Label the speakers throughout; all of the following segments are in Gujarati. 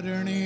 Speaker 1: परिणिवेशरमणीय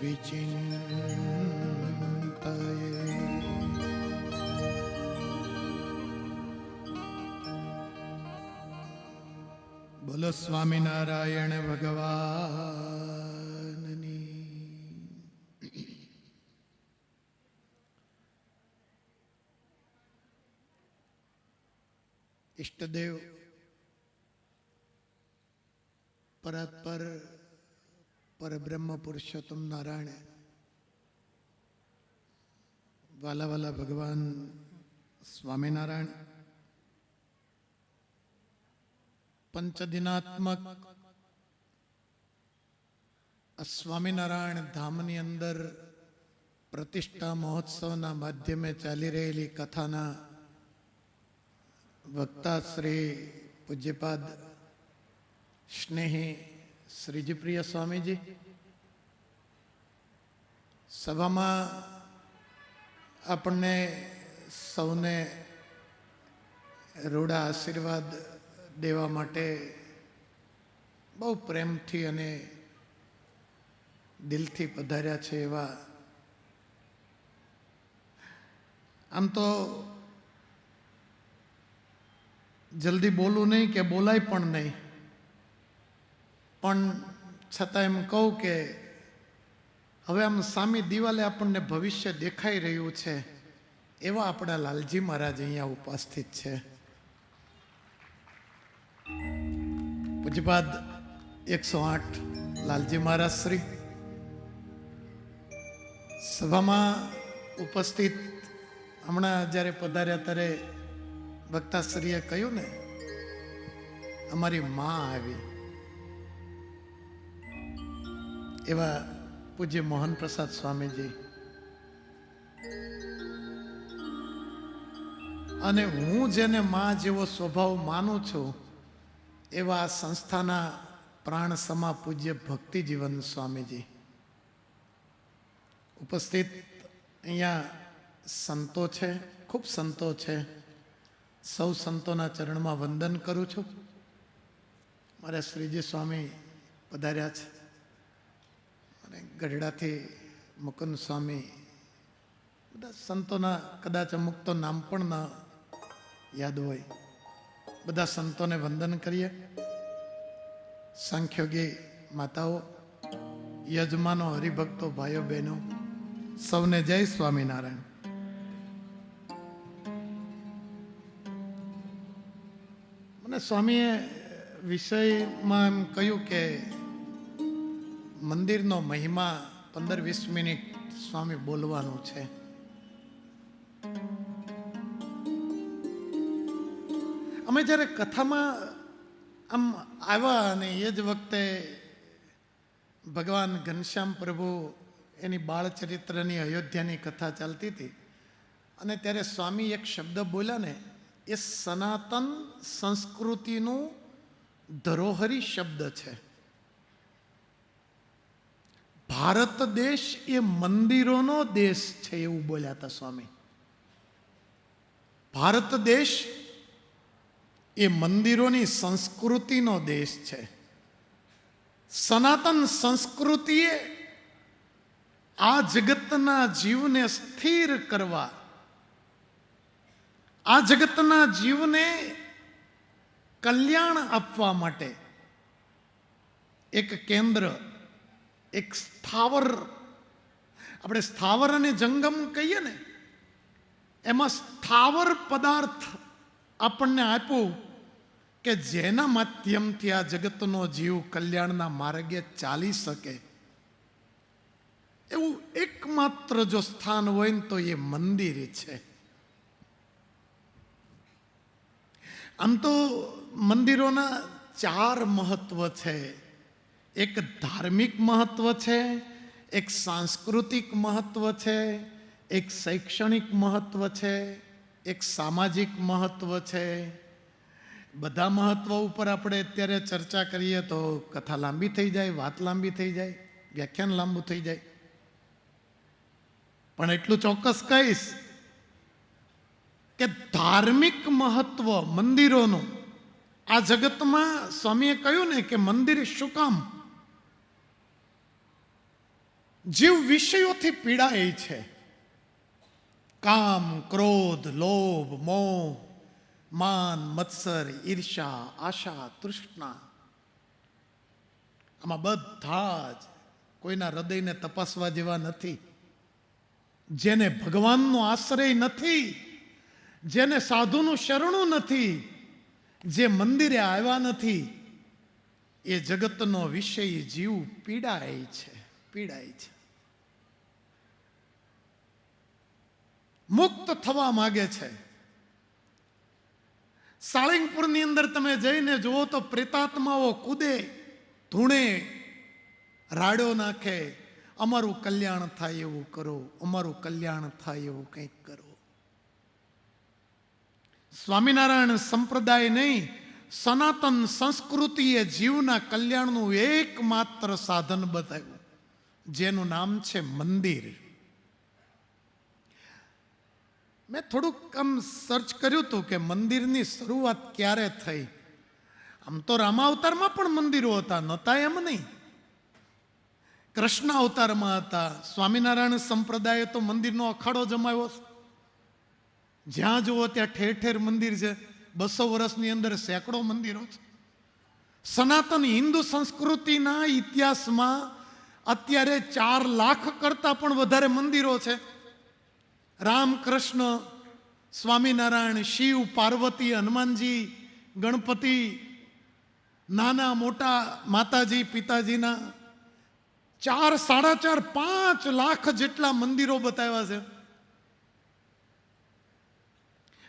Speaker 1: विचिन्तये બોલો સ્વામિનારાયણ ભગવાનની ઈષ્ટદેવ પરાત્પર પરબ્રહ્મ પુરુષોત્તમ નારાયણ વાલા ભગવાન સ્વામિનારાયણ, પંચદિનાત્મક સ્વામિનારાયણ ધામની અંદર પ્રતિષ્ઠા મહોત્સવના માધ્યમે ચાલી રહેલી કથાના વક્તા શ્રી પૂજ્યપાદ સ્નેહી શ્રીજીપ્રિય સ્વામીજી, સભામાં આપણને સૌને રૂડા આશીર્વાદ દેવા માટે બહુ પ્રેમથી અને દિલથી પધાર્યા છે એવા આમ તો જલ્દી બોલું નહીં કે બોલાય પણ નહીં. પણ છતાં એમ કહું કે હવે આમ સામી દિવાલે આપણને ભવિષ્ય દેખાઈ રહ્યું છે, એવા આપણા લાલજી મહારાજ અહીંયા ઉપસ્થિત છે. પૂજ્યપાદ એકસો આઠ લાલજી મહારાજ શ્રી સભામાં ઉપસ્થિત હમણાં જ્યારે પધાર્યા ત્યારે વક્તાશ્રીએ કહ્યું ને, અમારી માં આવી. એવા પૂજ્ય મોહન પ્રસાદ સ્વામીજી. અને હું જેને માં જેવો સ્વભાવ માનું છું, એવા સંસ્થાના પ્રાણ સમા પૂજ્ય ભક્તિ જીવન સ્વામીજી. ઉપસ્થિત અહીંયા સંતો છે, ખૂબ સંતો છે. સૌ સંતોના ચરણમાં વંદન કરું છું. મારા શ્રીજી સ્વામી પધાર્યા છે. અને ગઢડાથી મુકુંદ સ્વામી, બધા સંતોના, કદાચ અમુક તો નામ પણ ન યાદ હોય. બધા સંતોને વંદન કરીએ. સાંખ્યોગી માતાઓ, યજમાનો, હરિભક્તો, ભાઈઓ, બહેનો, સૌને જય સ્વામિનારાયણ. મને સ્વામીએ વિષયમાં એમ કહ્યું કે મંદિરનો મહિમા પંદર વીસ મિનિટ સ્વામી બોલવાનું છે. અમે જ્યારે કથામાં આમ આવ્યા અને એ જ વખતે ભગવાન ઘનશ્યામ પ્રભુ એની બાળચરિત્રની અયોધ્યાની કથા ચાલતી હતી અને ત્યારે સ્વામી એક શબ્દ બોલ્યા ને, એ સનાતન સંસ્કૃતિનું ધરોહરી શબ્દ છે. ભારત દેશ એ મંદિરોનો દેશ છે એવું બોલ્યા હતા સ્વામી. ભારત દેશ એ મંદિરોની સંસ્કૃતિનો દેશ છે. સનાતન સંસ્કૃતિએ આ જગતના જીવને સ્થિર કરવા, આ જગતના જીવને કલ્યાણ આપવા માટે એક કેન્દ્ર એક સ્થાવર. આપણે સ્થાવર અને જંગમ કહીએ ને, એમાં સ્થાવર પદાર્થ આપણને આપ્યું કે જેના માધ્યમથી આ જગતનો જીવ કલ્યાણના માર્ગે ચાલી શકે. એવું એકમાત્ર જો સ્થાન હોય ને તો એ મંદિર છે. આમ તો મંદિરોના ચાર મહત્વ છે. એક ધાર્મિક મહત્વ છે, એક સાંસ્કૃતિક મહત્વ છે, એક શૈક્ષણિક મહત્વ છે, એક સામાજિક મહત્વ છે. બધા મહત્વ ઉપર આપણે અત્યારે ચર્ચા કરીએ તો કથા લાંબી થઈ જાય, વાત લાંબી થઈ જાય, વ્યાખ્યાન લાંબુ થઈ જાય. પણ એટલું ચોક્કસ કહીશ કે ધાર્મિક મહત્વ મંદિરોનું, આ જગતમાં સ્વામીએ કહ્યું ને કે મંદિર શું કામ? જીવ વિષયોથી પીડાય છે. કામ, ક્રોધ, લોભ, મોહ, માન, મત્સર ઈર્ષા આશા, તૃષ્ણા. આમાં બધા જ કોઈના હૃદયને તપાસવા જેવા નથી. જેને ભગવાનનો આશ્રય નથી, જેને સાધુનું શરણું નથી, જે મંદિરે આવ્યા નથી, એ જગતનો વિષય જીવ પીડાય છે. પીડાય છે. મુક્ત થવા માગે છે. સાળિંગપુરની અંદર તમે જઈને જુઓ તો પ્રેતાત્માઓ કૂદે, ધૂણે, રાડો નાખે, અમારું કલ્યાણ થાય એવું કરો, અમારું કલ્યાણ થાય એવું કંઈક કરો. સ્વામિનારાયણ સંપ્રદાય નહીં, સનાતન સંસ્કૃતિએ જીવના કલ્યાણનું એકમાત્ર સાધન બતાવ્યું. જેનું નામ છે મંદિર. મેં થોડુંક આમ સર્ચ કર્યું હતું કે મંદિરની શરૂઆત ક્યારે થઈ. આમ તો રામાવતારમાં પણ મંદિરો હતા, નહોતા એમ નહીં. કૃષ્ણ અવતારમાં હતા, સ્વામિનારાયણ સંપ્રદાયે તો મંદિરનો અખાડો જમાવ્યો જ્યાં જુઓ ત્યાં ઠેર ઠેર મંદિર છે. બસો વર્ષની અંદર સેંકડો મંદિરો છે. સનાતન હિન્દુ સંસ્કૃતિના ઇતિહાસમાં અત્યારે ચાર લાખ કરતાં પણ વધારે મંદિરો છે. રામકૃષ્ણ, સ્વામિનારાયણ, શિવ, પાર્વતી, હનુમાનજી, ગણપતિ, નાના, મોટા, માતાજી, પિતાજીના ચાર, સાડા ચાર, પાંચ લાખ જેટલા મંદિરો બતાવ્યા છે.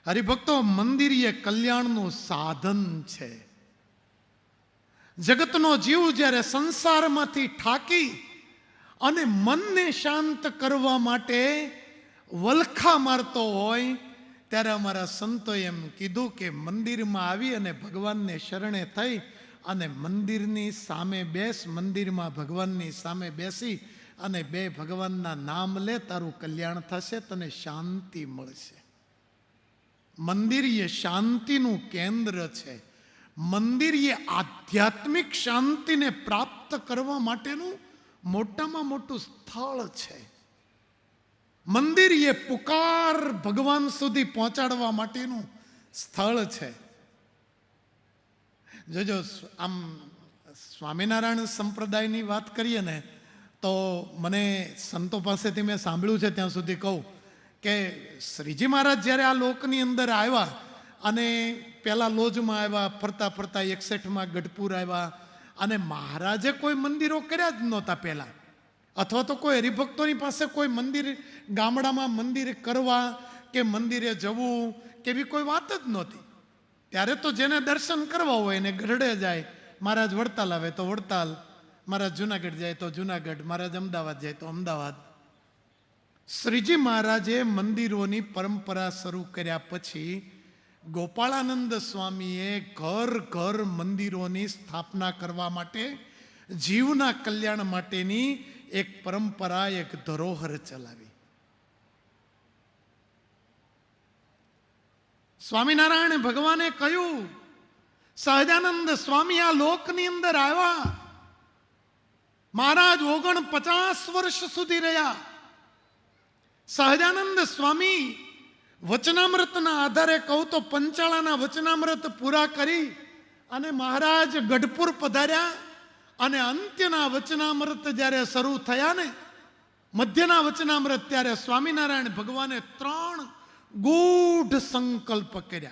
Speaker 1: હરિભક્તો, મંદિર એ કલ્યાણનું સાધન છે. જગતનો જીવ જ્યારે સંસારમાંથી ઠાકી અને મનને શાંત કરવા માટે વલખા મારતો હોય, ત્યારે અમારા સંતો એમ કીધું કે મંદિરમાં આવી અને ભગવાનને શરણે થઈ અને મંદિરની સામે બેસ, મંદિરમાં ભગવાનની સામે બેસી અને બે ભગવાનના નામ લે, તારું કલ્યાણ થશે, તને શાંતિ મળશે. મંદિર એ શાંતિનું કેન્દ્ર છે. મંદિર એ આધ્યાત્મિક શાંતિને પ્રાપ્ત કરવા માટેનું મોટામાં મોટું સ્થળ છે. મંદિર એ પુકાર ભગવાન સુધી પહોંચાડવા માટેનું સ્થળ છે. જોજો, આમ સ્વામિનારાયણ સંપ્રદાયની વાત કરીએ ને, તો મને સંતો પાસેથી મેં સાંભળ્યું છે ત્યાં સુધી કહું કે શ્રીજી મહારાજ જ્યારે આ લોકની અંદર આવ્યા અને પહેલાં લોજમાં આવ્યા, ફરતા ફરતા એકસઠમાં ગઢપુર આવ્યા. અને મહારાજે કોઈ મંદિરો કર્યા જ નહોતા પહેલાં. અથવા તો કોઈ હરિભક્તોની પાસે કોઈ મંદિર, ગામડામાં મંદિર કરવા કે મંદિરે જવું કે એવી કોઈ વાત જ નહોતી. ત્યારે તો જેને દર્શન કરવા હોય એને ગઢડે જાય. મહારાજ વડતાલ આવે તો વડતાલ. મહારાજ જુનાગઢ જાય તો જુનાગઢ. મહારાજ અમદાવાદ જાય તો અમદાવાદ. શ્રીજી મહારાજે મંદિરોની પરંપરા શરૂ કર્યા પછી ગોપાળાનંદ સ્વામીએ ઘર ઘર મંદિરોની સ્થાપના કરવા માટે, જીવના કલ્યાણ માટેની એક પરંપરા, એક ધરોહર ચલાવી. સ્વામિનારાયણ ભગવાને કહ્યું, સહજાનંદ સ્વામી આ લોકની અંદર આવ્યા. મહારાજ ઓગણ પચાસ વર્ષ સુધી રહ્યા. સહજાનંદ સ્વામી વચનામૃતના આધારે કહું તો પંચાળાના વચનામૃત પૂરા કરી અને મહારાજ ગઢપુર પધાર્યા અને અંત્યના વચનામૃત જ્યારે શરૂ થયા ને, મધ્યના વચનામૃત ત્યારે સ્વામિનારાયણ ભગવાને ત્રણ ગૂઢ સંકલ્પ કર્યા.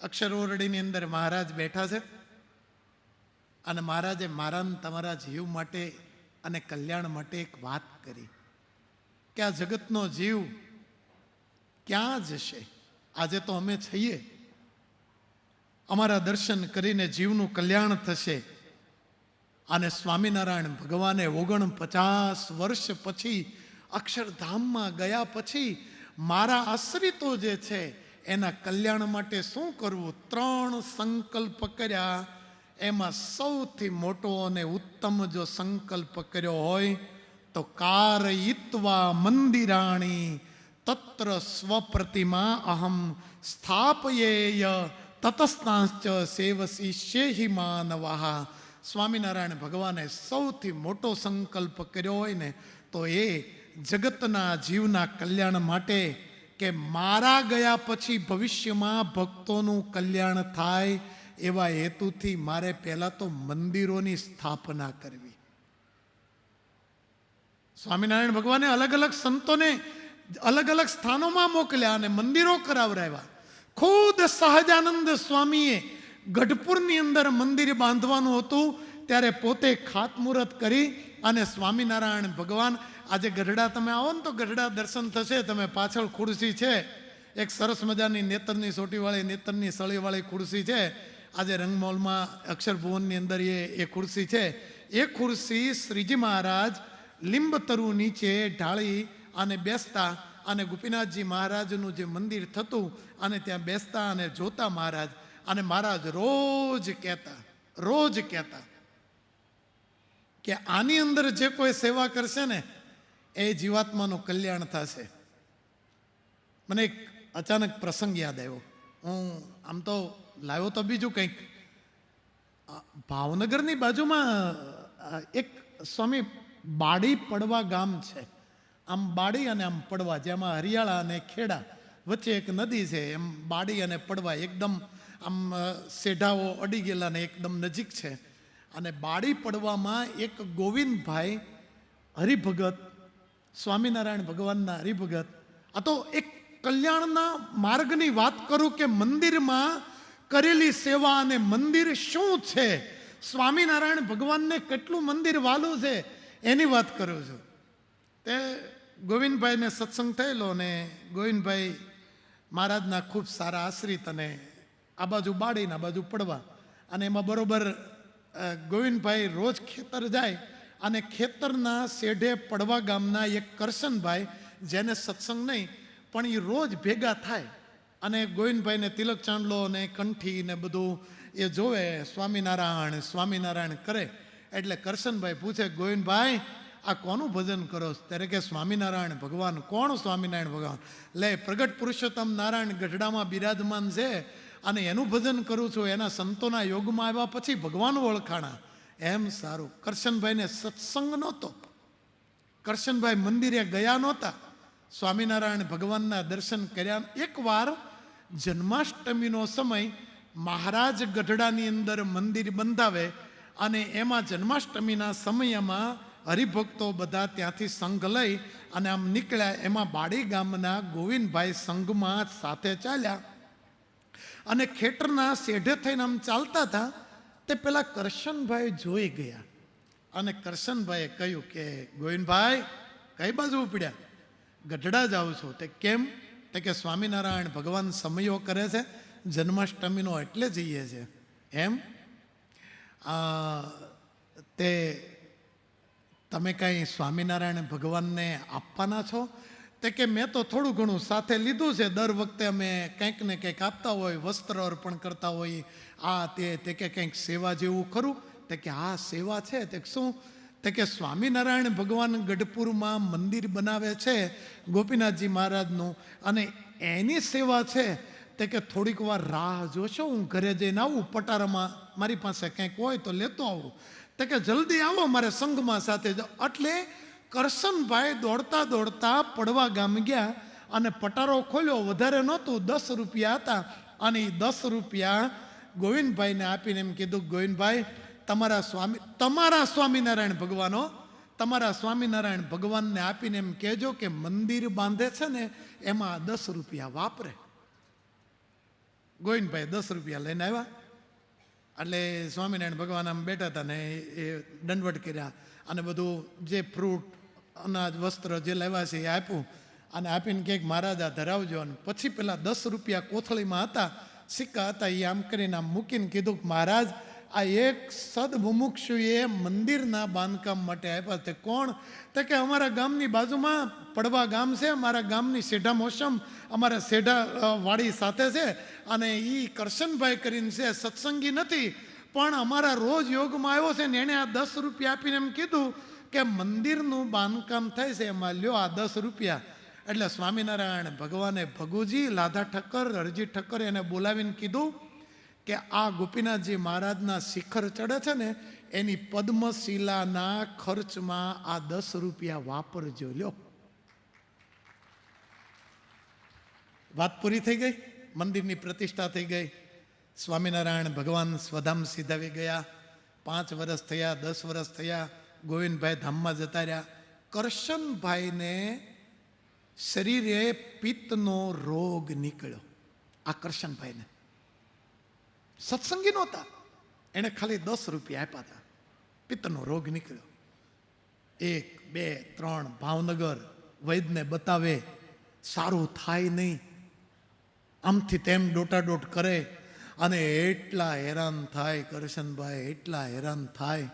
Speaker 1: અક્ષર ઓરડીની અંદર મહારાજ બેઠા છે અને મહારાજે મારા તમારા જીવ માટે અને કલ્યાણ માટે એક વાત કરી કે આ જગતનો જીવ ક્યાં જશે આજે તો અમે છીએ. અમારા દર્શન કરીને જીવનું કલ્યાણ થશે. અને સ્વામિનારાયણ ભગવાને ઓગણ પચાસ વર્ષ પછી અક્ષરધામમાં ગયા પછી મારા આશ્રિતો જે છે, એના કલ્યાણ માટે શું કરવું? ત્રણ સંકલ્પ કર્યા. એમાં સૌથી મોટો અને ઉત્તમ જો સંકલ્પ કર્યો હોય, તો કારયિત્વા મંદિરાણી તત્ર સ્વપ્રતિમા અહમ સ્થાપયેય તતસ્તાંશ્ચ સેવશિષ્યેહી માનવાહ સ્વામિનારાયણ ભગવાને સૌથી મોટો સંકલ્પ કર્યો હોય ને તો એ જગતના જીવના કલ્યાણ માટે કે મારા ગયા પછી ભવિષ્યમાં ભક્તોનું કલ્યાણ થાય એવા હેતુથી મારે પહેલાં તો મંદિરોની સ્થાપના કરવી સ્વામિનારાયણ ભગવાને અલગ અલગ સંતોને અલગ અલગ સ્થાનોમાં મોકલ્યા અને મંદિરો કરાવરાવ્યા. ખુદ સહજાનંદ સ્વામીએ ગઢપુરની અંદર મંદિર બાંધવાનું હતું, ત્યારે પોતે ખાતમુહૂર્ત કરી અને સ્વામિનારાયણ ભગવાન, આજે ગઢડા તમે આવો ને તો ગઢડા દર્શન થશે, તમે પાછળ ખુરશી છે. એક સરસ મજાની નેતરની સોટીવાળી, નેતરની સળીવાળી ખુરશી છે. આજે રંગમોલમાં અક્ષરભુવનની અંદર એ એ ખુરશી છે. એ ખુરશી શ્રીજી મહારાજ લીંબતરુ નીચે ઢાળી અને બેસતા અને ગોપીનાથજી મહારાજનું જે મંદિર થતું અને ત્યાં બેસતા અને જોતા મહારાજ અને મહારાજ રોજ કહેતા રોજ કહેતા કે આની અંદર જે કોઈ સેવા કરશે ને, એ જીવાત્માનું કલ્યાણ થશે. મને એક અચાનક પ્રસંગ યાદ આવ્યો. હું આમ તો લાવ્યો તો બીજું કંઈક. ભાવનગરની બાજુમાં એક સ્વામી બાડી પડવા ગામ છે. આમ બાડી અને આમ પડવા, જેમાં હરિયાળા અને ખેડા વચ્ચે એક નદી છે, એમ બાડી અને પડવા એકદમ આમ સેઢાઓ અડી ગયેલા ને એકદમ નજીક છે. અને બાડી પડવામાં એક ગોવિંદભાઈ હરિભગત, સ્વામિનારાયણ ભગવાનના હરિભગત, આ તો એક કલ્યાણના માર્ગની વાત કરું કે મંદિરમાં કરેલી સેવા અને મંદિર શું છે? સ્વામિનારાયણ ભગવાનને કેટલું મંદિર વાલું છે? એની વાત કરું છું. તે ગોવિંદભાઈને સત્સંગ થયેલો ને ગોવિંદભાઈ મહારાજના ખૂબ સારા આશ્રિત અને આ બાજુ બાળીને આ બાજુ પડવા. અને એમાં બરોબર ગોવિંદભાઈ રોજ ખેતર જાય અને ખેતરના શેઢે પડવા ગામના એક કરશનભાઈ જેને સત્સંગ નહીં, પણ એ રોજ ભેગા થાય. અને ગોવિંદભાઈને તિલક ચાંદલો ને કંઠી ને બધું એ જોવે, સ્વામિનારાયણ સ્વામિનારાયણ કરે. એટલે કરશનભાઈ પૂછે, ગોવિંદભાઈ આ કોનું ભજન કરો? ત્યારે કે સ્વામિનારાયણ ભગવાન, કોણ સ્વામિનારાયણ ભગવાન? લે, પ્રગટ પુરુષોત્તમ નારાયણ ગઢડામાં બિરાજમાન છે અને એનું ભજન કરું છું, એના સંતોના યોગમાં આવ્યા પછી ભગવાન ઓળખાણા. એમ સારું. કરશનભાઈને સત્સંગ નહોતો. કરશનભાઈ મંદિરે ગયા નહોતા. સ્વામિનારાયણ ભગવાનના દર્શન કર્યા. એકવાર જન્માષ્ટમીનો સમય મહારાજ ગઢડાની અંદર મંદિર બંધાવે અને એમાં જન્માષ્ટમીના સમયમાં હરિભક્તો બધા ત્યાંથી સંઘ લઈ અને આમ નીકળ્યા. એમાં બાડી ગામના ગોવિંદભાઈ સંઘમાં સાથે ચાલ્યા. અને ખેતરના શેઢે થઈને આમ ચાલતા હતા, તે પેલા કરશનભાઈ જોઈ ગયા. અને કરશનભાઈએ કહ્યું કે, ગોવિંદભાઈ, કઈ બાજુ ઉપડ્યા? ગઢડા જાઉં છું. તે કેમ? તે કે સ્વામિનારાયણ ભગવાન સમયો કરે છે. જન્માષ્ટમીનો એટલે જઈએ છે. એમ? તે તમે કાંઈ સ્વામિનારાયણ ભગવાનને આપવાના છો? તે કે મેં તો થોડું ઘણું સાથે લીધું છે. દર વખતે અમે કંઈક ને કંઈક આપતા હોય, વસ્ત્ર અર્પણ કરતા હોઈએ આ તે તે કે કંઈક સેવા જેવું ખરું? તે કે આ સેવા છે. તે શું? તે કે સ્વામિનારાયણ ભગવાન ગઢપુરમાં મંદિર બનાવે છે ગોપીનાથજી મહારાજનું. અને એની સેવા છે. તે કે થોડીક વાર રાહ જોશો, હું ઘરે જઈને આવું. પટારામાં મારી પાસે કંઈક હોય તો લેતો આવું. તે કે જલ્દી આવો મારે સંઘમાં સાથે જાઓ એટલે કરશનભાઈ દોડતા દોડતા પડવા ગામ ગયા અને પટારો ખોલ્યો. વધારે નહોતું, દસ રૂપિયા હતા. અને એ દસ રૂપિયા ગોવિંદભાઈને આપીને એમ કીધું, ગોવિંદભાઈ, તમારા સ્વામી, તમારા સ્વામિનારાયણ ભગવાનો, તમારા સ્વામિનારાયણ ભગવાનને આપીને એમ કહેજો કે મંદિર બાંધે છે ને, એમાં દસ રૂપિયા વાપરે. ગોવિંદભાઈ દસ રૂપિયા લઈને આવ્યા. એટલે સ્વામિનારાયણ ભગવાન આમ બેઠા હતા ને એ દંડવટ કર્યા અને બધું જે ફ્રૂટ અનાજ, વસ્ત્ર જે લેવા છે એ આપ્યું. અને આપીને ક્યાંક મહારાજા ધરાવજો અને પછી પેલા દસ રૂપિયા કોથળીમાં હતા, સિક્કા હતા, એ આમ કરીને આમ મૂકીને કીધું કે મહારાજ આ એક સદમુમુક્ષુએ મંદિરના બાંધકામ માટે આપ્યા તે કોણ? તો કે અમારા ગામની બાજુમાં પડવા ગામ છે, અમારા ગામની સેઢા મોસમ, અમારા સેઢા વાડી સાથે છે. અને એ કરશનભાઈ કરીને છે, સત્સંગી નથી, પણ અમારા રોજ યોગમાં આવ્યો છે ને એણે આ દસ રૂપિયા આપીને એમ કીધું કે મંદિરનું બાંધકામ થાય છે. એમાં લ્યો આ દસ રૂપિયા. એટલે સ્વામિનારાયણ ભગવાને ભગુજી, લાધા ઠક્કર, અરજી ઠક્કર એને બોલાવીને કીધું કે આ ગોપીનાથજી મહારાજના શિખર ચડે છે ને, એની પદ્મશિલાના ખર્ચમાં આ દસ રૂપિયા વાપરજો. લ્યો. વાત પૂરી થઈ ગઈ? મંદિરની પ્રતિષ્ઠા થઈ ગઈ. સ્વામિનારાયણ ભગવાન સ્વધામ સીધાવી ગયા. પાંચ વર્ષ થયા, દસ વર્ષ થયા, ગોવિંદભાઈ ધામમાં જતા રહ્યા. કરશનભાઈને શરીરે પિત્તનો રોગ નીકળ્યો. આ કરશનભાઈને. સત્સંગી નહોતા. એણે ખાલી દસ રૂપિયા આપ્યા હતા. પિત્તનો રોગ નીકળ્યો. એક, બે, ત્રણ, ભાવનગર વૈદને બતાવે, સારું થાય નહીં. આમથી તેમ ડોટાડોટ કરે અને એટલા હેરાન થાય, કરશનભાઈ, એટલા હેરાન થાય.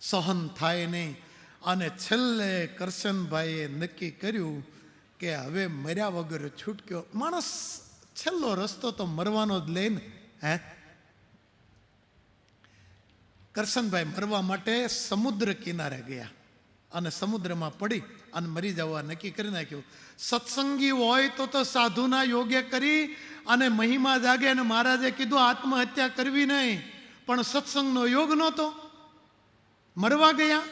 Speaker 1: સહન થાય નહીં. અને છેલ્લે કરશનભાઈએ નક્કી કર્યું કે હવે મર્યા વગર છૂટક્યો. માણસ છેલ્લો રસ્તો તો મરવાનો જ લે ને, હે? કરશનભાઈ મરવા માટે સમુદ્ર કિનારે ગયા. અને સમુદ્રમાં પડી અને મરી જવા નક્કી કરી નાખ્યું. સત્સંગી હોય તો તો સાધુના યોગ્ય કરી અને મહિમા જાગે અને મહારાજે કીધું, આત્મહત્યા કરવી નહીં. પણ સત્સંગનો યોગ નહોતો. મરવા ગયા.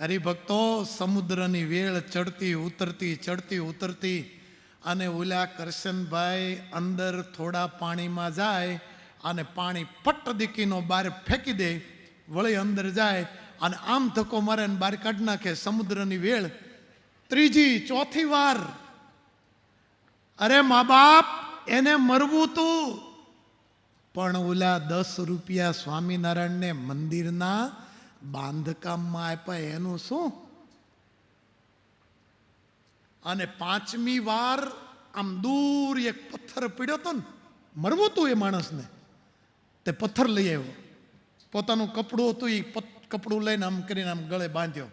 Speaker 1: હરિભક્તો, સમુદ્રની વેળ ચડતી, ઉતરતી ચડતી, ઉતરતી અને ઓલા કરશનભાઈ અંદર થોડા પાણીમાં જાય અને પાણી પટ્ટ દીકીનો બહાર ફેંકી દે, વળી અંદર જાય અને આમ ધક્કો મારે અને બહાર કાઢી નાખે સમુદ્રની વેળ. ત્રીજી, ચોથી વાર, અરે મા બાપ, એને મરવું તું. પણ ઓલા દસ રૂપિયા સ્વામિનારાયણને મંદિરના બાંધકામમાં આપ્યા, એનું શું? અને પાંચમી વાર આમ દૂર એક પથ્થર પીડ્યો હતો ને, મરવું તું એ માણસને. તે પથ્થર લઈ આવ્યો. પોતાનું કપડું હતું એ કપડું લઈને આમ કરીને આમ ગળે બાંધ્યો.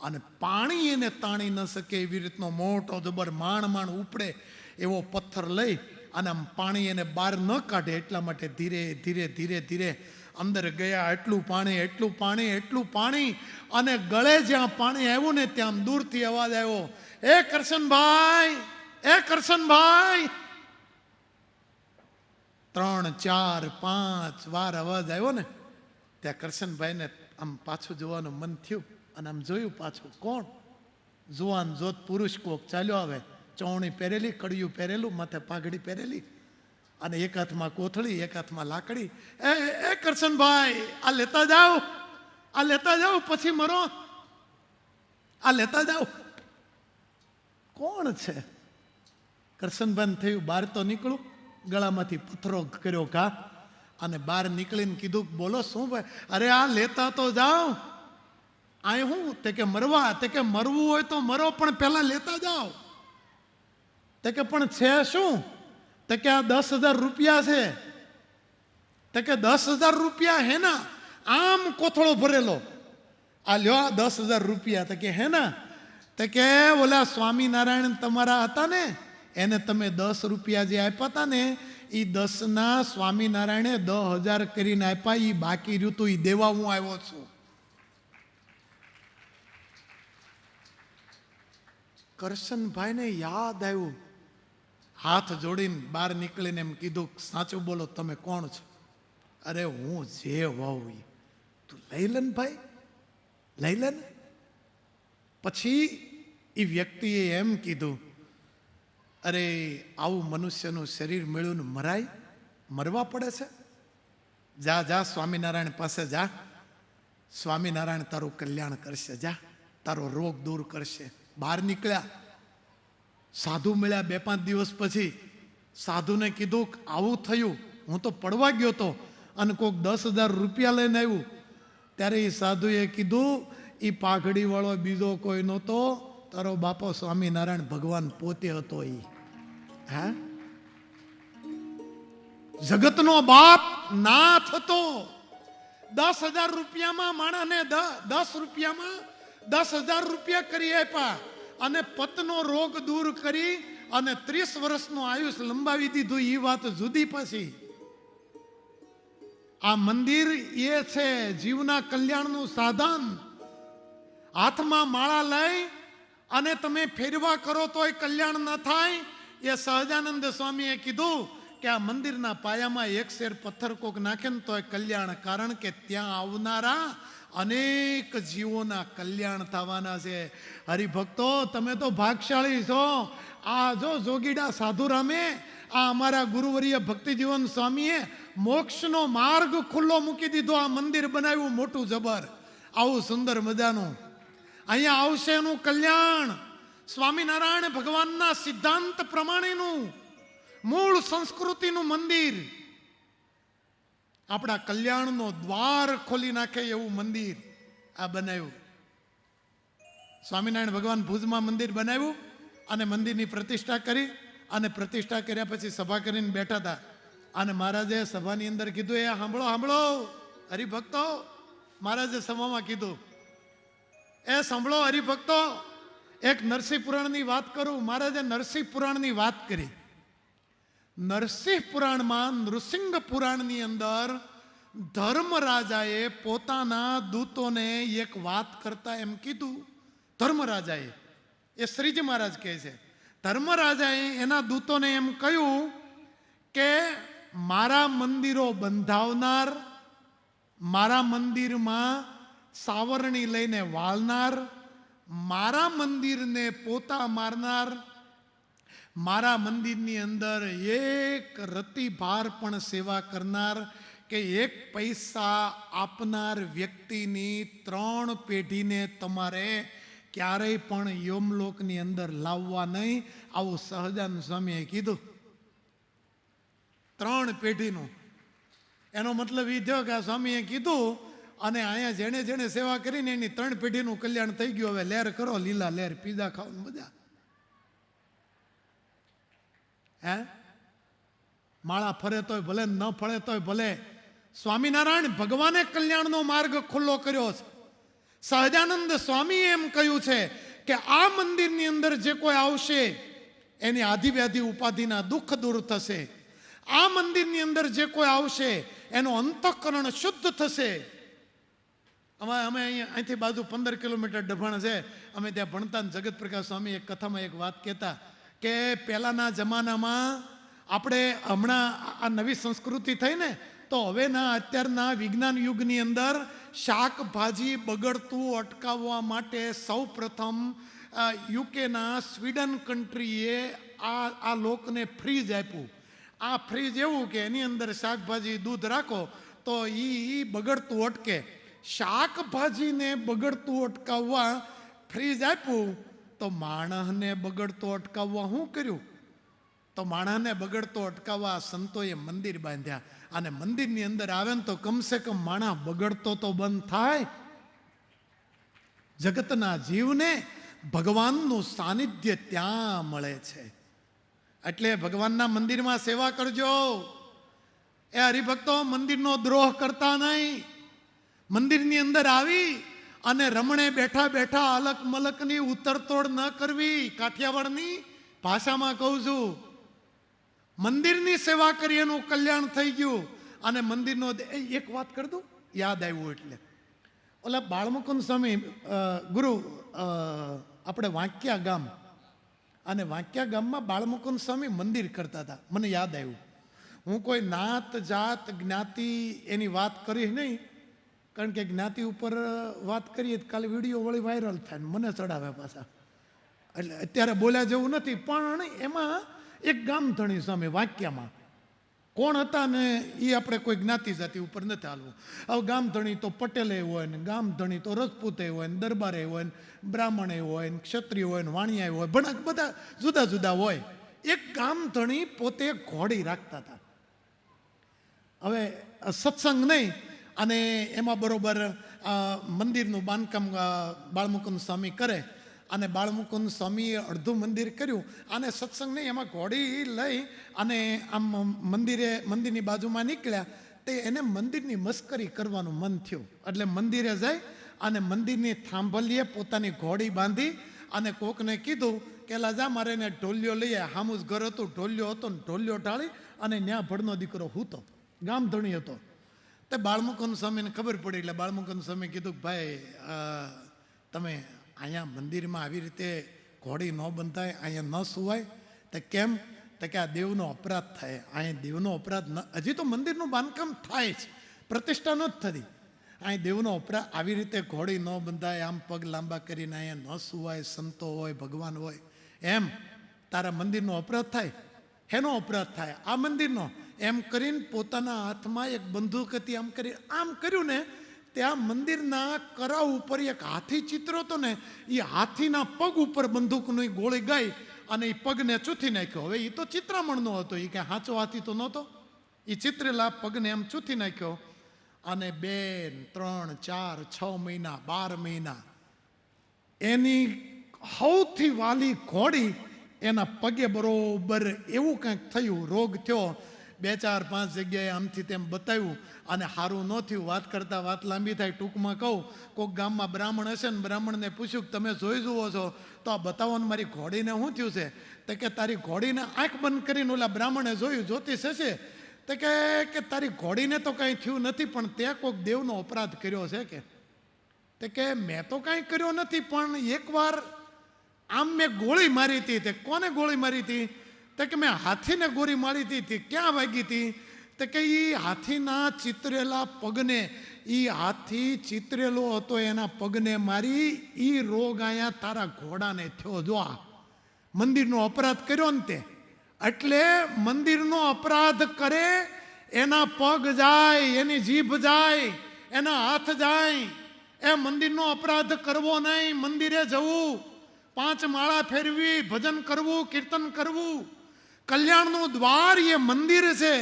Speaker 1: અને પાણી એને તાણી ન શકે એવી રીતનો મોટો જબર માણ માણ ઉપડે એવો પથ્થર લઈ અને આમ પાણી એને બહાર ન કાઢે એટલા માટે ધીરે ધીરે ધીરે ધીરે અંદર ગયા. એટલું પાણી એટલું પાણી એટલું પાણી અને ગળે જ્યાં પાણી આવ્યું ને ત્યાં દૂરથી અવાજ આવ્યો, એ કરશનભાઈ એ કરશનભાઈ ત્રણ, ચાર, પાંચ વાર અવાજ આવ્યો ને, ત્યાં કરશનભાઈને આમ પાછું જોવાનું મન થયું અને આમ જોયું પાછું, કોણ? જુવાન જોત પુરુષ કોક, ચાલ્યો આવે. ચોણી પહેરેલી, કડિયું પહેરેલું, માથે પાઘડી પહેરેલી અને એક હાથમાં કોથળી, એક હાથમાં લાકડી. એ એ કરશનભાઈ, આ લેતા જાઓ, આ લેતા જાઓ, પછી મરો. આ લેતા જાઓ. કોણ છે? કરશનભાઈ થયું બહાર તો નીકળું. ગળામાંથી પથરો કર્યો કા? અને બહાર નીકળીને કીધું, બોલો, શું ભાઈ અરે, આ લેતા તો જાઓ. આ હું? તે કે મરવા? તે કે મરવું હોય તો મરો, પણ પહેલા લેતા જાઓ. તે કે, પણ છે શું? તે કે આ દસ હજાર રૂપિયા છે. તે કે, દસ હજાર રૂપિયા હેના આમ કોથળો ભરેલો. આ લ્યો, આ દસ હજાર રૂપિયા. તે કે હેના તે કે, ઓલા સ્વામિનારાયણ તમારા હતા ને? એને તમે દસ રૂપિયા જે આપ્યા હતા ને એ દસના સ્વામિનારાયણે દસ હજાર કરીને આપ્યા એ બાકી રહ્યું તું એ દેવા હું આવ્યો છું. કરશનભાઈને યાદ આવ્યું. હાથ જોડીને બહાર નીકળીને એમ કીધું, સાચું બોલો, તમે કોણ છો? અરે, હું જે વહુ તું લઈ લે ભાઈ? લઈ લે પછી એ વ્યક્તિએ એમ કીધું અરે, આવું મનુષ્યનું શરીર મળ્યું મરાય? મરવા પડે છે? જા જા, સ્વામિનારાયણ પાસે જા. સ્વામિનારાયણ તારું કલ્યાણ કરશે. જા, તારો રોગ દૂર કરશે. બહાર નીકળ્યા. સાધુ મળ્યા બે, પાંચ દિવસ પછી. સાધુને કીધું આવું થયું. હું તો પડવા ગયો તો. અને કોઈક દસ હજાર રૂપિયા લઈને આવ્યું. ત્યારે એ સાધુએ કીધું એ પાઘડીવાળો બીજો કોઈ નહોતો. તારો બાપો સ્વામિનારાયણ ભગવાન પોતે હતો એ હા? જગતનો બાપ નાથ થતો દસ હજાર રૂપિયામાં માણસને દ- દસ રૂપિયામાં દસ હજાર રૂપિયા કરી આપ્યા અને પતનો રોગ દૂર કરી અને ત્રીસ વર્ષનું આયુષ લંબાવી દીધું એ વાત જુદી પછી. આ મંદિર એ છે જીવના કલ્યાણનું સાધન. હાથમાં માળા લઈ અને તમે ફેરવા કરો તોય કલ્યાણ ન થાય. એ સહજાનંદ સ્વામીએ કીધું કે આ મંદિરના પાયામાં એક શેર પથ્થર કોક નાખે ને તો એ કલ્યાણ, કારણ કે ત્યાં આવનારા અનેક જીવોના કલ્યાણ થવાના છે. હરિભક્તો, તમે તો ભાગશાળી છો. આ જો જોગીડા સાધુરામે, આ અમારા ગુરુવર્ય ભક્તિજીવન સ્વામીએ મોક્ષનો માર્ગ ખુલ્લો મૂકી દીધો, આ મંદિર બનાવ્યું મોટું જબર. આવું સુંદર મજાનું. અહીંયા આવશે એનું કલ્યાણ. સ્વામિનારાયણ ભગવાનના સિદ્ધાંત પ્રમાણેનું મૂળ સંસ્કૃતિનું મંદિર. આપણા કલ્યાણનો દ્વાર ખોલી નાખે એવું મંદિર આ બનાવ્યું. સ્વામિનારાયણ ભગવાન ભુજમાં મંદિર બનાવ્યું અને મંદિરની પ્રતિષ્ઠા કરી અને પ્રતિષ્ઠા કર્યા પછી સભા કરીને બેઠા હતા. અને મહારાજે સભાની અંદર કીધું, એ સાંભળો સાંભળો, હરિભક્તો. મહારાજે સભામાં કીધું, એ સાંભળો હરિભક્તો એક નરસિંહ પુરાણની વાત કરું, મહારાજે નરસિંહ પુરાણની વાત કરી. નરસિંહ પુરાણમાં નૃસિંહ પુરાણની અંદર ધર્મરાજાએ પોતાના દૂતોને એક વાત કરતા એમ કીધું. ધર્મરાજાએ, એ શ્રીજી મહારાજ કહે છે, ધર્મરાજાએ એના દૂતોને એમ કહ્યું કે, મારા મંદિરો બંધાવનાર, મારા મંદિરમાં સાવરણી લઈને વાળનાર મારા મંદિરને પોતા મારનાર, મારા મંદિરની અંદર એક રતિભાર પણ સેવા કરનાર કે એક પૈસા આપનાર વ્યક્તિની ત્રણ પેઢીને તમારે ક્યારેય પણ યોમલોકની અંદર લાવવા નહીં. આવું સહજાનંદ સ્વામીએ કીધું. ત્રણ પેઢીનું. એનો મતલબ એ થયો કે આ સ્વામીએ કીધું અને અહીંયા જેણે જેણે સેવા કરીને એની ત્રણ પેઢીનું કલ્યાણ થઈ ગયું. હવે લહેર કરો, લીલા લહેર પીઝા ખાવાની મજા હે? માળા ફરે તોય ભલે, ન ફળે તોય ભલે. સ્વામિનારાયણ ભગવાને કલ્યાણનો માર્ગ ખુલ્લો કર્યો છે. સહજાનંદ સ્વામીએ એમ કહ્યું છે કે આ મંદિરની અંદર જે કોઈ આવશે, એની આધિવ્યાધિ ઉપાધિના દુઃખ દૂર થશે. આ મંદિરની અંદર જે કોઈ આવશે, એનું અંતઃકરણ શુદ્ધ થશે. અમે અમે અહીંયા અહીંથી બાજુ પંદર કિલોમીટર ડભાણ છે. અમે ત્યાં ભણતા જગત પ્રકાશ સ્વામી એક કથામાં એક વાત કહેતા કે પહેલાંના જમાનામાં આપણે હમણાં આ નવી સંસ્કૃતિ થઈ ને, તો હવેના અત્યારના વિજ્ઞાન યુગની અંદર શાકભાજી બગડતું અટકાવવા માટે સૌ પ્રથમ યુકેના સ્વીડન કન્ટ્રીએ આ આ લોકને ફ્રીજ આપ્યું. આ ફ્રીજ એવું કે એની અંદર શાકભાજી, દૂધ રાખો તો એ બગડતું અટકે. શાકભાજીને બગડતું અટકાવવા ફ્રીજ આપ્યું, તો માણસને બગડતો અટકાવવા શું કર્યું? તો માણસને બગડતો અટકાવવા સંતોએ મંદિર બાંધ્યા. અને મંદિરની અંદર આવે ને તો કમસે કમ માણસ બગડતો તો બંધ થાય. જગતના જીવને ભગવાનનું સાનિધ્ય ત્યાં મળે છે. એટલે ભગવાનના મંદિરમાં સેવા કરજો. એ હરિભક્તો, મંદિરનો દ્રોહ કરતા નહીં. મંદિરની અંદર આવી અને રમણે બેઠા બેઠા અલક મલકની ઉતરતોડ ન કરવી કાઠિયાવાડની ભાષામાં કહું છું. મંદિરની સેવા કરી એનું કલ્યાણ થઈ ગયું અને મંદિરનો એક વાત કરી દઉં, યાદ આવ્યું એટલે. ઓલા બાળમુકુંદ સ્વામી ગુરુ આપણે વાંક્યા ગામ. અને વાંક્યા ગામમાં બાળમુકુંદ સ્વામી મંદિર કરતા હતા. મને યાદ આવ્યું. હું કોઈ નાત જાત જ્ઞાતિ એની વાત કરીશ નહીં કારણ કે જ્ઞાતિ ઉપર વાત કરીએ તો કાલે વીડિયો વળી વાયરલ થાય ને મને ચડાવે પાછા. એટલે અત્યારે બોલ્યા જેવું નથી, પણ એમાં એક ગામધણી સામે વાક્યમાં, કોણ હતા ને એ આપણે કોઈ જ્ઞાતિ જાતિ ઉપર નથી હાલવું. હવે ગામધણી તો પટેલે હોય ને, ગામધણી તો રજપૂતે હોય ને, દરબારે હોય ને, બ્રાહ્મણે હોય ને, ક્ષત્રિય હોય ને, વાણિયા હોય, ભણા બધા જુદા જુદા હોય. એક ગામધણી પોતે ઘોડી રાખતા હતા. હવે સત્સંગ નહીં અને એમાં બરોબર મંદિરનું બાંધકામ બાળમુકુંદ સ્વામી કરે અને બાળમુકુંદ સ્વામીએ અડધું મંદિર કર્યું અને સત્સંગ નહીં એમાં ઘોડી લઈ અને આમ મંદિરે, મંદિરની બાજુમાં નીકળ્યા. તે એને મંદિરની મસ્કરી કરવાનું મન થયું. એટલે મંદિરે જાય અને મંદિરની થાંભલીએ પોતાની ઘોડી બાંધી અને કોકને કીધું કે લાજા મારે એને ઢોલિયો લઈએ હામુસ ઘર હતું, ઢોલિયો હતો ને ઢોલિયો ઢાળી અને ન્યા ભડનો દીકરો હૂતો. ગામ ધણી હતો. તે બાળમુકુંદ સ્વામીને ખબર પડી એટલે બાળમુકુંદ સ્વામી કીધું કે ભાઈ તમે અહીંયા મંદિરમાં આવી રીતે ઘોડી ન બંધાય, અહીંયા ન સુવાય. તે કેમ? તો કે આ દેવનો અપરાધ થાય. અહીંયા દેવનો અપરાધ ન હજી તો મંદિરનું બાંધકામ થાય છે પ્રતિષ્ઠા ન જ થતી. અહીં દેવનો અપરાધ આવી રીતે ઘોડી ન બંધાય, આમ પગ લાંબા કરીને અહીંયા ન સુવાય, સંતો હોય, ભગવાન હોય. એમ તારા મંદિરનો અપરાધ થાય. હેનો અપરાધ થાય. આ મંદિરનો એમ કરીને પોતાના હાથમાં એક બંદૂક હતી. આમ કરી આમ કર્યું ને, ત્યાં મંદિરના કરા ઉપર એક હાથી ચિત્ર હતો ને એ હાથીના પગ ઉપર બંદૂકની ગોળી ગઈ અને એ પગને ચૂથી નાખ્યો. હવે એ તો ચિત્રામણનો હતો એ કાંઈ હાચો હાથી તો નહોતો. એ ચિત્રેલા પગને એમ ચૂથી નાખ્યો અને બે ત્રણ, ચાર, છ મહિના, બાર મહિના એની સૌથી વાલી ઘોડી એના પગે બરોબર એવું કંઈક થયું, રોગ થયો બે, ચાર, પાંચ જગ્યાએ આમથી તેમ બતાવ્યું અને સારું ન થયું. વાત કરતાં વાત લાંબી થાય, ટૂંકમાં કહું કોઈક ગામમાં બ્રાહ્મણ હશે ને બ્રાહ્મણને પૂછ્યું કે તમે જોઈ જુઓ છો, તો આ બતાવો ને મારી ઘોડીને શું થયું છે? તો કે તારી ઘોડીને આંખ બંધ કરીને ઓલા બ્રાહ્મણે જોયું જ્યોતિષ હશે. તો કે કે તારી ઘોડીને તો કાંઈ થયું નથી, પણ તે કોઈક દેવનો અપરાધ કર્યો છે કે? તે કે, મેં તો કાંઈ કર્યો નથી, પણ એકવાર આમ મેં ગોળી મારી હતી. તે કોને ગોળી મારી હતી? તે કે મેં હાથીને ગોળી મારી હતી ક્યાં વાગી હતી? તે કે એ હાથીના ચિતરેલા પગને એ હાથી ચિતરેલો હતો, એના પગને મારી એ રોગ અહીંયા તારા ઘોડાને થયો. જો આ મંદિરનો અપરાધ કર્યો ને તે, એટલે મંદિરનો અપરાધ કરે, એના પગ જાય, એની જીભ જાય, એના હાથ જાય. એ મંદિરનો અપરાધ કરવો નહીં, મંદિરે જવું. પાંચ માળા ફેરવી, ભજન કરવું, કીર્તન કરવું. કલ્યાણનું દ્વાર એ મંદિર છે.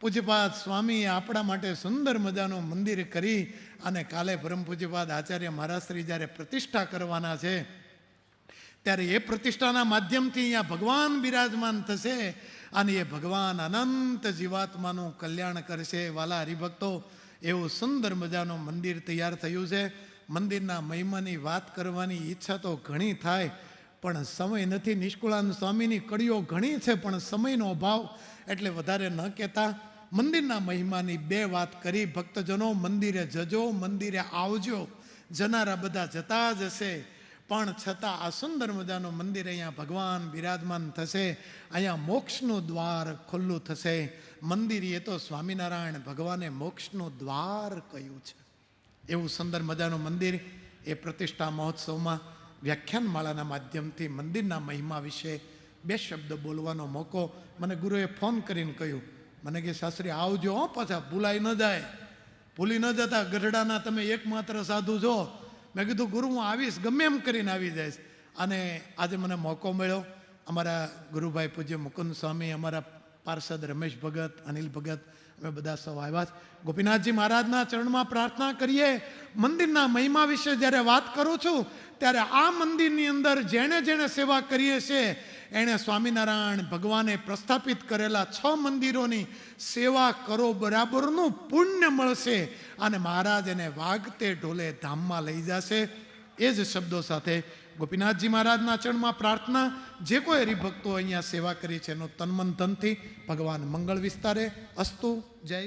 Speaker 1: પૂજ્યપાદ સ્વામી આપણા માટે સુંદર મજાનું મંદિર કરી અને કાલે પરમ પૂજ્યપાદ આચાર્ય મહારાજશ્રી જ્યારે પ્રતિષ્ઠા કરવાના છે, ત્યારે એ પ્રતિષ્ઠાના માધ્યમથી અહીંયા ભગવાન બિરાજમાન થશે અને એ ભગવાન અનંત જીવાત્માનું કલ્યાણ કરશે. વાલા હરિભક્તો, એવું સુંદર મજાનું મંદિર તૈયાર થયું છે. મંદિરના મહિમાની વાત કરવાની ઈચ્છા તો ઘણી થાય પણ સમય નથી. નિષ્કુળાન સ્વામીની કડીઓ ઘણી છે, પણ સમયનો અભાવ એટલે વધારે ન કહેતા. મંદિરના મહિમાની બે વાત કરી. ભક્તજનો, મંદિરે જજો, મંદિરે આવજો. જનારા બધા જતા જ હશે. પણ છતાં આ સુંદર મજાનું મંદિર અહીંયા ભગવાન બિરાજમાન થશે. અહીંયા મોક્ષનું દ્વાર ખુલ્લું થશે. મંદિર એ તો સ્વામિનારાયણ ભગવાને મોક્ષનું દ્વાર કહ્યું છે. એવું સુંદર મજાનું મંદિર એ પ્રતિષ્ઠા મહોત્સવમાં વ્યાખ્યાન માળાના માધ્યમથી મંદિરના મહિમા વિશે બે શબ્દ બોલવાનો મોકો મને ગુરુએ ફોન કરીને કહ્યું. મને કે, શાસ્ત્રી, આવજો હો પાછા, ભૂલાઈ ન જાય. ભૂલી ન જતા ગઢડાના તમે એકમાત્ર સાધુ છો. મેં કીધું, ગુરુ, હું આવીશ, ગમે એમ કરીને આવી જઈશ. અને આજે મને મોકો મળ્યો. અમારા ગુરુભાઈ પૂજ્ય મુકુંદ સ્વામી, અમારા પાર્ષદ રમેશ ભગત, અનિલ ભગત અમે બધા સૌ આવ્યા ગોપીનાથજી મહારાજના ચરણમાં પ્રાર્થના કરીએ. મંદિરના મહિમા વિશે જ્યારે વાત કરું છું, ત્યારે આ મંદિરની અંદર જેણે જેણે સેવા કરીએ છે, એણે સ્વામિનારાયણ ભગવાને પ્રસ્થાપિત કરેલા છ મંદિરોની સેવા કરો બરાબરનું પુણ્ય મળશે અને મહારાજ એને વાગતે ઢોલે ધામમાં લઈ જશે. એ જ શબ્દો સાથે ગોપીનાથજી મહારાજના ચરણમાં પ્રાર્થના, જે કોઈ હરિભક્તો અહીંયા સેવા કરી છે એનો તનમન ધનથી ભગવાન મંગળ વિસ્તારે, અસ્તુ, જય